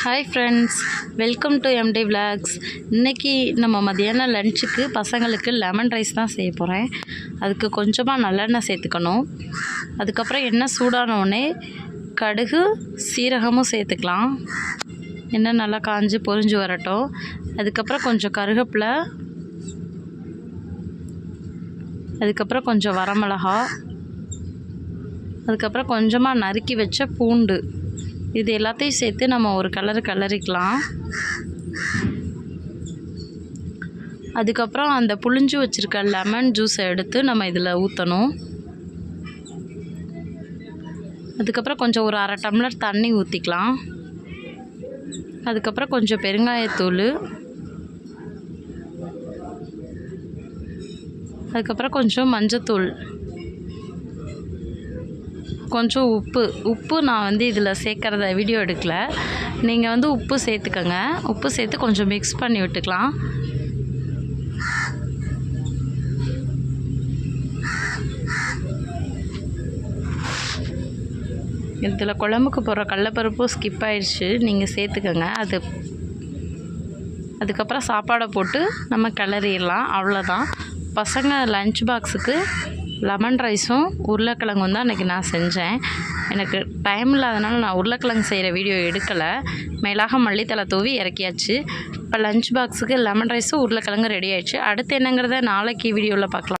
Hi friends welcome to MD vlogs இன்றைக்கி நம்ம மதியானம் லன்ச்சுக்கு பசங்களுக்கு லெமன் ரைஸ் தான் செய்ய போகிறேன் அதுக்கு கொஞ்சமாக நல்லெண்ணெய் சேர்த்துக்கணும். அதுக்கப்புறம் எண்ணெய் சூடான உடனே கடுகு சீரகமும் சேர்த்துக்கலாம். எண்ணெய் நல்லா காஞ்சி பொரிஞ்சு வரட்டும். அதுக்கப்புறம் கொஞ்சம் கருவேப்பிலை அதுக்கப்புறம் கொஞ்சம் வரமிளகா அதுக்கப்புறம் கொஞ்சமாக நறுக்கி வச்ச பூண்டு. இது எல்லாத்தையும் சேர்த்து நம்ம ஒரு கலர் கலரிக்கலாம். அதுக்கப்புறம் அந்த புளிஞ்சு வச்சுருக்க லெமன் ஜூஸை எடுத்து நம்ம இதில் ஊற்றணும் அதுக்கப்புறம் கொஞ்சம் ஒரு அரை டம்ளர் தண்ணி ஊற்றிக்கலாம் அதுக்கப்புறம் கொஞ்சம் பெருங்காயத்தூள். அதுக்கப்புறம் கொஞ்சம் மஞ்சத்தூள். கொஞ்சம் உப்பு உப்பு நான் வந்து இதில் சேர்க்குறத வீடியோ எடுக்கல. நீங்கள் வந்து உப்பு சேர்த்துக்கோங்க. உப்பு சேர்த்து கொஞ்சம் மிக்ஸ் பண்ணி விட்டுக்கலாம். இதில் குழம்புக்கு போடுற கடலப்பருப்பும் ஸ்கிப் ஆயிடுச்சு. நீங்கள் சேர்த்துக்கோங்க. அது அதுக்கப்புறம் சாப்பாடை போட்டு நம்ம கிளறிடலாம். அவ்வளோதான் பசங்க லஞ்ச் பாக்ஸுக்கு லெமன் ரைஸும் உருளைக்கிழங்கும் தான் அன்றைக்கி நான் செஞ்சேன். எனக்கு டைம் இல்லாதனால நான் உருளைக்கிழங்கு செய்கிற வீடியோ எடுக்கலை. மேலாக மல்லித்தலை தூவி இறக்கியாச்சு. இப்போ லஞ்ச் பாக்ஸுக்கு லெமன் ரைஸும் உருளைக்கிழங்கு ரெடி ஆயிடுச்சு. அடுத்து என்னங்கிறத நாளைக்கு வீடியோவில் பார்க்கலாம்.